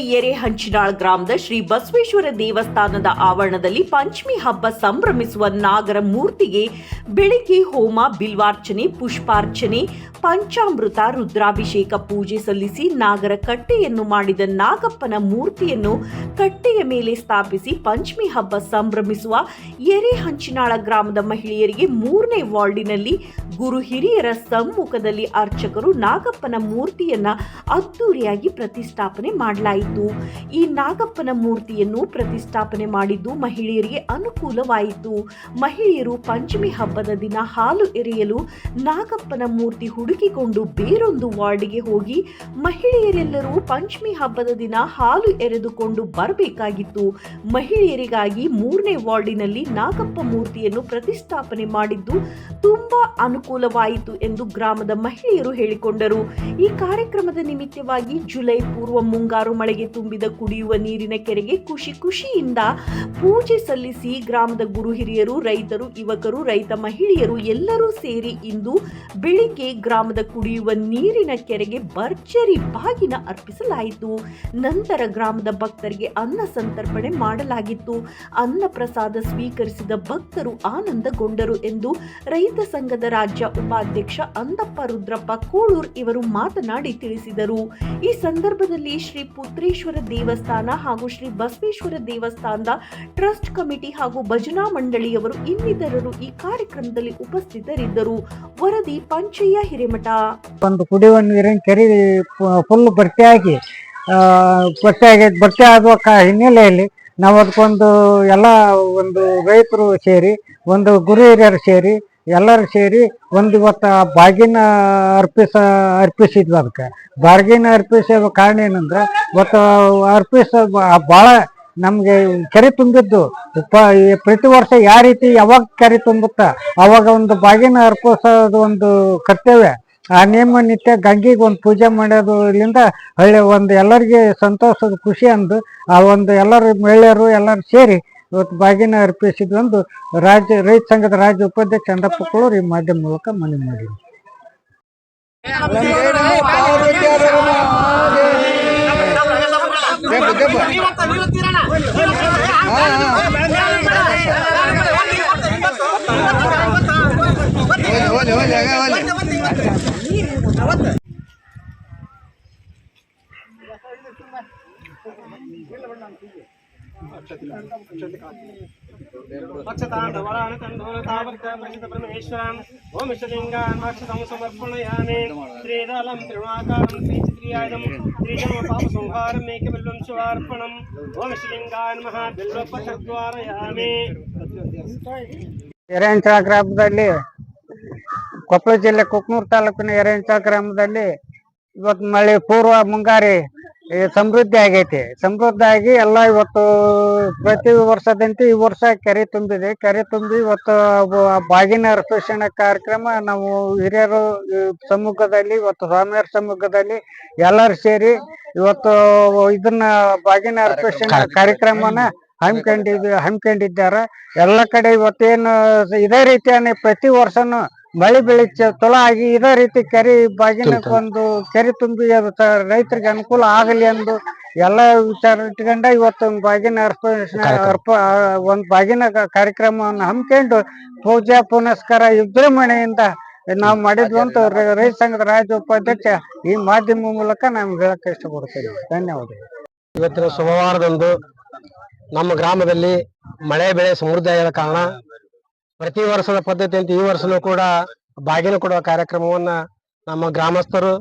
ಎರೆಹಂಚಿನಾಳ್ ಗ್ರಾಮದ ಶ್ರೀ ಬಸವೇಶ್ವರ ದೇವಸ್ಥಾನದ ಆವರಣದಲ್ಲಿ ಪಂಚಮಿ ಹಬ್ಬ ಸಂಭ್ರಮಿಸುವ ನಾಗರ ಮೂರ್ತಿಗೆ ಬೆಳಿಗ್ಗೆ ಹೋಮ, ಬಿಲ್ವಾರ್ಚನೆ, ಪುಷ್ಪಾರ್ಚನೆ, ಪಂಚಾಮೃತ, ರುದ್ರಾಭಿಷೇಕ, ಪೂಜೆ ಸಲ್ಲಿಸಿ ನಾಗರ ಕಟ್ಟೆಯನ್ನು ಮಾಡಿದ ನಾಗಪ್ಪನ ಮೂರ್ತಿಯನ್ನು ಕಟ್ಟೆಯ ಮೇಲೆ ಸ್ಥಾಪಿಸಿ ಪಂಚಮಿ ಹಬ್ಬ ಸಂಭ್ರಮಿಸುವ ಎರೆಹಂಚಿನಾಳ ಗ್ರಾಮದ ಮಹಿಳೆಯರಿಗೆ ಮೂರನೇ ವಾರ್ಡಿನಲ್ಲಿ ಗುರು ಹಿರಿಯರ ಸಮ್ಮುಖದಲ್ಲಿ ಅರ್ಚಕರು ನಾಗಪ್ಪನ ಮೂರ್ತಿಯನ್ನ ಅದ್ದೂರಿಯಾಗಿ ಪ್ರತಿಷ್ಠಾಪನೆ ಮಾಡಲಾಯಿತು. ಈ ನಾಗಪ್ಪನ ಮೂರ್ತಿಯನ್ನು ಪ್ರತಿಷ್ಠಾಪನೆ ಮಾಡಿದ್ದು ಮಹಿಳೆಯರಿಗೆ ಅನುಕೂಲವಾಯಿತು. ಮಹಿಳೆಯರು ಪಂಚಮಿ ಹಬ್ಬದ ದಿನ ಹಾಲು ಎರೆಯಲು ನಾಗಪ್ಪನ ಮೂರ್ತಿ ಹುಡುಕಿಕೊಂಡು ಬೇರೊಂದು ವಾರ್ಡಿಗೆ ಹೋಗಿ ಮಹಿಳೆಯರೆಲ್ಲರೂ ಪಂಚಮಿ ಹಬ್ಬದ ದಿನ ಹಾಲು ಎರೆದುಕೊಂಡು ಬರಬೇಕಾಗಿತ್ತು. ಮಹಿಳೆಯರಿಗಾಗಿ ಮೂರನೇ ವಾರ್ಡಿನಲ್ಲಿ ನಾಗಪ್ಪ ಮೂರ್ತಿಯನ್ನು ಪ್ರತಿಷ್ಠಾಪನೆ ಮಾಡಿದ್ದು ತುಂಬಾ ಅನುಕೂಲವಾಯಿತು ಎಂದು ಗ್ರಾಮದ ಮಹಿಳೆಯರು ಹೇಳಿಕೊಂಡರು. ಈ ಕಾರ್ಯಕ್ರಮದ ನಿಮಿತ್ತವಾಗಿ ಜುಲೈ ಪೂರ್ವ ಮುಂಗಾರು ಮಳೆಗೆ ತುಂಬಿದ ಕುಡಿಯುವ ನೀರಿನ ಕೆರೆಗೆ ಖುಷಿ ಖುಷಿಯಿಂದ ಪೂಜೆ ಸಲ್ಲಿಸಿ ಗ್ರಾಮದ ಗುರು ಹಿರಿಯರು, ರೈತರು, ಯುವಕರು, ರೈತ ಮಹಿಳೆಯರು ಎಲ್ಲರೂ ಸೇರಿ ಇಂದು ಬೆಳಿಗ್ಗೆ ಗ್ರಾಮದ ಕುಡಿಯುವ ನೀರಿನ ಕೆರೆಗೆ ಭರ್ಜರಿ ಬಾಗಿನ ಅರ್ಪಿಸಲಾಯಿತು. ನಂತರ ಗ್ರಾಮದ ಭಕ್ತರಿಗೆ ಅನ್ನ ಸಂತರ್ಪಣೆ ಮಾಡಲಾಗಿತ್ತು. ಅನ್ನ ಪ್ರಸಾದ ಸ್ವೀಕರಿಸಿದ ಭಕ್ತರು ಆನಂದಗೊಂಡರು ಎಂದು ರೈತ ಸಂಘದ ರಾಜ್ಯ ಉಪಾಧ್ಯಕ್ಷ ಅಂದಪ್ಪ ರುದ್ರಪ್ಪ ಕೋಳೂರ್ ಇವರು ಮಾತನಾಡಿ ತಿಳಿಸಿದರು. ಈ ಸಂದರ್ಭದಲ್ಲಿ ಶ್ರೀ ಪುತ್ರೇಶ್ವರ ದೇವಸ್ಥಾನ ಹಾಗೂ ಶ್ರೀ ಬಸವೇಶ್ವರ ದೇವಸ್ಥಾನದ ಟ್ರಸ್ಟ್ ಕಮಿಟಿ ಹಾಗೂ ಭಜನಾ ಮಂಡಳಿಯವರು ಇನ್ನಿತರರು ಈ ಕಾರ್ಯಕ್ರಮದಲ್ಲಿ ಉಪಸ್ಥಿತರಿದ್ದರು. ವರದಿ ಪಂಚಯ್ಯ ಹಿರೇಮಠ. ಒಂದು ಕುಡಿಯುವ ನೀರಿನ ಕೆರೆ ಫುಲ್ ಭರ್ತಿಯಾಗಿ ಭರ್ತಿಯಾಗಿ ಭರ್ತಿ ಆಗುವ ಹಿನ್ನೆಲೆಯಲ್ಲಿ ನಾವು ಅದಕ್ಕೊಂದು ಎಲ್ಲ ಒಂದು ರೈತರು ಸೇರಿ, ಒಂದು ಗುರು ಹಿರಿಯರು ಸೇರಿ ಎಲ್ಲರೂ ಸೇರಿ ಒಂದು ಇವತ್ತು ಬಾಗಿನ ಅರ್ಪಿಸ, ಅರ್ಪಿಸಿದ್ವಿ ಅದಕ್ಕೆ. ಬಾಗಿನ ಅರ್ಪಿಸೋ ಕಾರಣ ಏನಂದ್ರೆ, ಇವತ್ತು ಅರ್ಪಿಸ ಭಾಳ ನಮಗೆ ಕೆರೆ ತುಂಬಿದ್ದು. ಪ- ಪ್ರತಿ ವರ್ಷ ಯಾವ ರೀತಿ ಯಾವಾಗ ಕೆರೆ ತುಂಬುತ್ತ, ಅವಾಗ ಒಂದು ಬಾಗಿನ ಅರ್ಪಿಸೋದು ಒಂದು ಕರ್ತವ್ಯ. ಆ ನಿಯಮ ನಿತ್ಯ ಗಂಗಿಗೆ ಒಂದು ಪೂಜೆ ಮಾಡೋದು ಇಲ್ಲಿಂದ ಹಳ್ಳಿ ಒಂದು ಎಲ್ಲರಿಗೆ ಸಂತೋಷದ ಖುಷಿ ಅಂದು, ಆ ಒಂದು ಎಲ್ಲರೂ ಮಹಿಳೆಯರು ಎಲ್ಲರೂ ಸೇರಿ ಇವತ್ತು ಬಾಗಿನ ಅರ್ಪಿಸಿದ್ವಿ ಒಂದು ರಾಜ್ಯ ರೈತ ಸಂಘದ ರಾಜ್ಯ ಉಪಾಧ್ಯಕ್ಷ ಚಂದ್ರಪ್ಪ ಈ ಮಾಧ್ಯಮ ಮೂಲಕ ಮನವಿ ಮಾಡಿದ್ವಿ ఓం ఇష్టలింగాన్ అక్షతం సమర్పణయామి శ్రీదలం త్రిణాకారం శ్రీచిత్రియాయుధం శ్రీజమ పాప సంహారం మేకబిల్వం శివార్పణం ఓం ఇష్టలింగాన్ మహాబిల్వపద్వారయామి ಎರೆಂಚಳ ಗ್ರಾಮದಲ್ಲಿ ಕೊಪ್ಪಳ ಜಿಲ್ಲೆ ಕುಕ್ನೂರು ತಾಲೂಕಿನ ಎರೆಂಚಳ ಗ್ರಾಮದಲ್ಲಿ ಇವತ್ತು ಮಳೆ ಪೂರ್ವ ಮುಂಗಾರಿ ಈ ಸಮೃದ್ಧಿ ಆಗೈತಿ. ಸಮೃದ್ಧಿ ಆಗಿ ಎಲ್ಲ ಇವತ್ತು ಪ್ರತಿ ವರ್ಷದಂತೆ ಈ ವರ್ಷ ಕೆರೆ ತುಂಬಿದೆ. ಕೆರೆ ತುಂಬಿ ಇವತ್ತು ಬಾಗಿನ ಅರ್ಪಿಸಣ ಕಾರ್ಯಕ್ರಮ ನಾವು ಹಿರಿಯರು ಈ ಸಮ್ಮುಖದಲ್ಲಿ ಇವತ್ತು ಸ್ವಾಮಿಯರ ಸಮ್ಮುಖದಲ್ಲಿ ಎಲ್ಲರೂ ಸೇರಿ ಇವತ್ತು ಇದನ್ನ ಬಾಗಿನ ಅರ್ಪಿಸಣ ಕಾರ್ಯಕ್ರಮನ ಹಮ್ಮಿಕೊಂಡಿದ್ವಿ ಹಮ್ಮಿಕೊಂಡಿದ್ದಾರೆ. ಎಲ್ಲ ಕಡೆ ಇವತ್ತೇನು ಇದೇ ರೀತಿಯಾಗಿ ಪ್ರತಿ ವರ್ಷನೂ ಮಳೆ ಬೆಳೆ ಚಲೋ ಆಗಿ ಇದೇ ರೀತಿ ಕೆರೆ ಬಾಗಿನ ಒಂದು ಕೆರೆ ತುಂಬಿ ಅದು ರೈತರಿಗೆ ಅನುಕೂಲ ಆಗಲಿ ಎಂದು ಎಲ್ಲ ವಿಚಾರ ಇಟ್ಕೊಂಡ ಇವತ್ತು ಒಂದು ಬಾಗಿನ ಅರ್ಪಣೆ ಅರ್ಪ ಒಂದು ಬಾಗಿನ ಕಾರ್ಯಕ್ರಮವನ್ನು ಹಮ್ಮಿಕೊಂಡು ಪೂಜಾ ಪುನಸ್ಕಾರ ವಿಜೃಂಭಣೆಯಿಂದ ನಾವು ಮಾಡಿದ್ವಿ ಅಂತ ರೈತ ಸಂಘದ ರಾಜ್ಯ ಉಪಾಧ್ಯಕ್ಷ ಈ ಮಾಧ್ಯಮ ಮೂಲಕ ನಾವು ಹೇಳಕ್ ಇಷ್ಟಪಡ್ತೇವೆ ಧನ್ಯವಾದ ಇವತ್ತಿನ ಸೋಮವಾರದಂದು ನಮ್ಮ ಗ್ರಾಮದಲ್ಲಿ ಮಳೆ ಬೆಳೆ ಸಮೃದ್ಧಿ ಕಾರಣ ಪ್ರತಿ ವರ್ಷದ ಪದ್ಧತಿಯಂತೆ ಈ ವರ್ಷನೂ ಕೂಡ ಬಾಗಿನ ಕೊಡುವ ಕಾರ್ಯಕ್ರಮವನ್ನ ನಮ್ಮ ಗ್ರಾಮಸ್ಥರು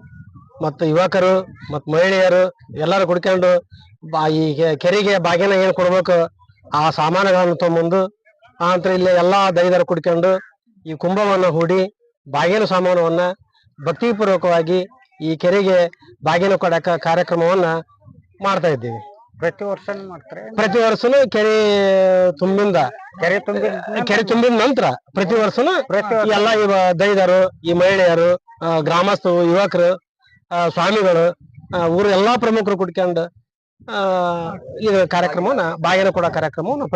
ಮತ್ತು ಯುವಕರು ಮತ್ತು ಮಹಿಳೆಯರು ಎಲ್ಲರೂ ಕುಡ್ಕೊಂಡು ಬಾ ಈ ಕೆರೆಗೆ ಬಾಗಿನ ಏನು ಕೊಡ್ಬೇಕು ಆ ಸಾಮಾನುಗಳನ್ನು ತಗೊಂಬಂದು ಆನಂತರ ನಂತರ ಇಲ್ಲಿ ಎಲ್ಲಾ ದೈದರು ಕುಡ್ಕೊಂಡು ಈ ಕುಂಭವನ್ನು ಹೂಡಿ ಬಾಗಿನ ಸಾಮಾನವನ್ನ ಭಕ್ತಿಪೂರ್ವಕವಾಗಿ ಈ ಕೆರೆಗೆ ಬಾಗಿನ ಕೊಡಕ ಕಾರ್ಯಕ್ರಮವನ್ನ ಮಾಡ್ತಾ ಇದ್ದೀವಿ. ಪ್ರತಿ ವರ್ಷ ಮಾಡ್ತಾರೆ. ಪ್ರತಿ ವರ್ಷನೂ ಕೆರೆ ತುಂಬಿಂದ ಕೆರೆ ತುಂಬಿ ಕೆರೆ ತುಂಬಿದ ನಂತರ ಪ್ರತಿ ವರ್ಷನೂ ಪ್ರತಿ ವರ್ಷ. ಎಲ್ಲ ಇವ ದೈದರು ಈ ಮಹಿಳೆಯರು ಆ, ಗ್ರಾಮಸ್ಥರು ಯುವಕರು ಆ, ಸ್ವಾಮಿಗಳು ಆ, ಊರ ಎಲ್ಲಾ ಪ್ರಮುಖರು ಕುಡ್ಕೊಂಡು ಆ ಇದು ಕಾರ್ಯಕ್ರಮವನ್ನ ಬಾಗಿನ ಕೊಡೋ ಕಾರ್ಯಕ್ರಮವನ್ನ